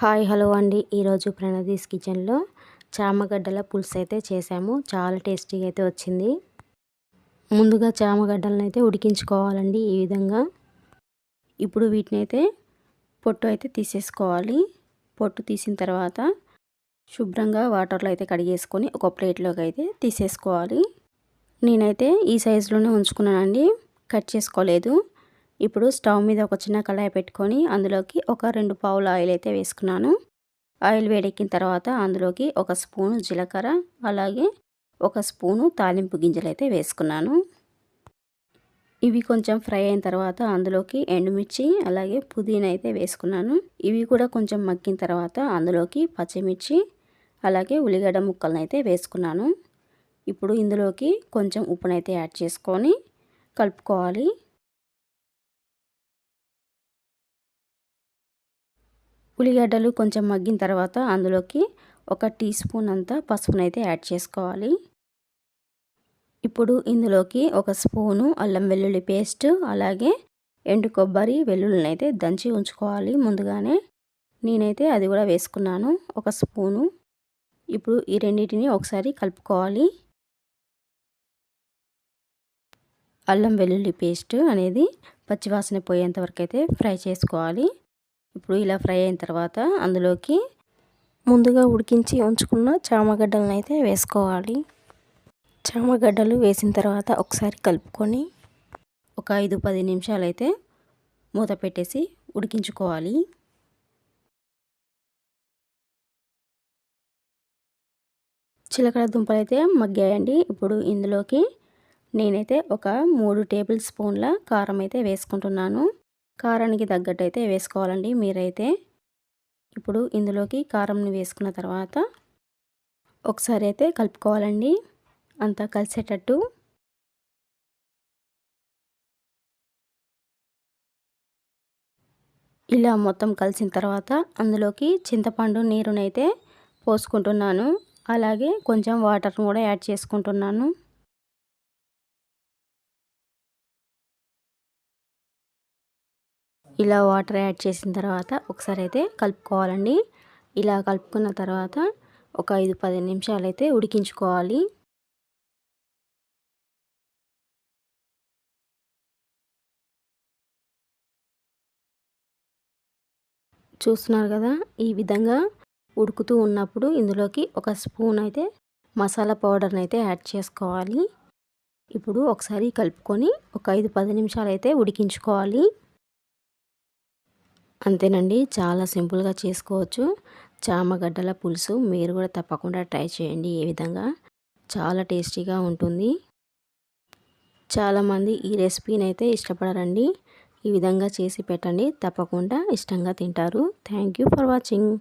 Hi hello అండి. ఈరోజు ప్రణదీస్ కిచెన్లో చామగడ్డల పులుసు అయితే చేసాము చాలా టేస్టీగా అయితే వచ్చింది. ముందుగా చామగడ్డలను అయితే ఉడికించుకోవాలండి ఈ విధంగా. ఇప్పుడు వీటిని అయితే పొట్టు అయితే తీసేసుకోవాలి. పొట్టు తీసిన తర్వాత శుభ్రంగా వాటర్లో అయితే కడిగేసుకొని ఒక ప్లేట్లోకి అయితే తీసేసుకోవాలి. నేనైతే ఈ సైజులోనే ఉంచుకున్నానండి. కట్ చేసుకోలేదు. ఇప్పుడు స్టవ్ మీద ఒక చిన్న కళాయి పెట్టుకొని అందులోకి ఒక రెండు పావుల ఆయిల్ అయితే వేసుకున్నాను. ఆయిల్ వేడెక్కిన తర్వాత అందులోకి ఒక స్పూను జీలకర్ర అలాగే ఒక స్పూను తాలింపు గింజలు అయితే వేసుకున్నాను. ఇవి కొంచెం ఫ్రై అయిన తర్వాత అందులోకి ఎండుమిర్చి అలాగే పుదీనా అయితే వేసుకున్నాను. ఇవి కూడా కొంచెం మగ్గిన తర్వాత అందులోకి పచ్చిమిర్చి అలాగే ఉల్లిగడ్డ ముక్కలను అయితే వేసుకున్నాను. ఇప్పుడు ఇందులోకి కొంచెం ఉప్పునైతే యాడ్ చేసుకొని కలుపుకోవాలి. ఉల్లిగడ్డలు కొంచెం మగ్గిన తర్వాత అందులోకి ఒక టీ స్పూన్ అంతా పసుపునైతే యాడ్ చేసుకోవాలి. ఇప్పుడు ఇందులోకి ఒక స్పూను అల్లం వెల్లుల్లి పేస్ట్ అలాగే ఎండు కొబ్బరి వెల్లుల్లిని అయితే దంచి ఉంచుకోవాలి ముందుగానే. నేనైతే అది కూడా వేసుకున్నాను ఒక స్పూను. ఇప్పుడు ఈ రెండింటిని ఒకసారి కలుపుకోవాలి. అల్లం వెల్లుల్లి పేస్ట్ అనేది పచ్చివాసన పోయేంత వరకు అయితే ఫ్రై చేసుకోవాలి. ఇప్పుడు ఇలా ఫ్రై అయిన తర్వాత అందులోకి ముందుగా ఉడికించి ఉంచుకున్న చామగడ్డలను అయితే వేసుకోవాలి. చామగడ్డలు వేసిన తర్వాత ఒకసారి కలుపుకొని ఒక ఐదు పది నిమిషాలు అయితే మూత పెట్టేసి ఉడికించుకోవాలి. చిలకడ దుంపలు అయితే మగ్గాయండి. ఇప్పుడు ఇందులోకి నేనైతే ఒక మూడు టేబుల్ స్పూన్ల కారం అయితే వేసుకుంటున్నాను. కారానికి తగ్గట్టు అయితే వేసుకోవాలండి. మీరైతే ఇప్పుడు ఇందులోకి కారంని వేసుకున్న తర్వాత ఒకసారి అయితే కలుపుకోవాలండి. అంతా కలిసేటట్టు. ఇలా మొత్తం కలిసిన తర్వాత అందులోకి చింతపండు నీరునైతే పోసుకుంటున్నాను. అలాగే కొంచెం వాటర్ను కూడా యాడ్ చేసుకుంటున్నాను. ఇలా వాటర్ యాడ్ చేసిన తర్వాత ఒకసారి అయితే కలుపుకోవాలండి. ఇలా కలుపుకున్న తర్వాత ఒక ఐదు పది నిమిషాలు అయితే ఉడికించుకోవాలి. చూస్తున్నారు కదా ఈ విధంగా ఉడుకుతూ ఉన్నప్పుడు ఇందులోకి ఒక స్పూన్ అయితే మసాలా పౌడర్ని అయితే యాడ్ చేసుకోవాలి. ఇప్పుడు ఒకసారి కలుపుకొని ఒక ఐదు పది నిమిషాలు అయితే ఉడికించుకోవాలి. అంతేనండి. చాలా సింపుల్గా చేసుకోవచ్చు. చామగడ్డల పులుసు మీరు కూడా తప్పకుండా ట్రై చేయండి ఏ విధంగా. చాలా టేస్టీగా ఉంటుంది. చాలామంది ఈ రెసిపీని అయితే ఇష్టపడరండి. ఈ విధంగా చేసి పెట్టండి. తప్పకుండా ఇష్టంగా తింటారు. Thank you for watching.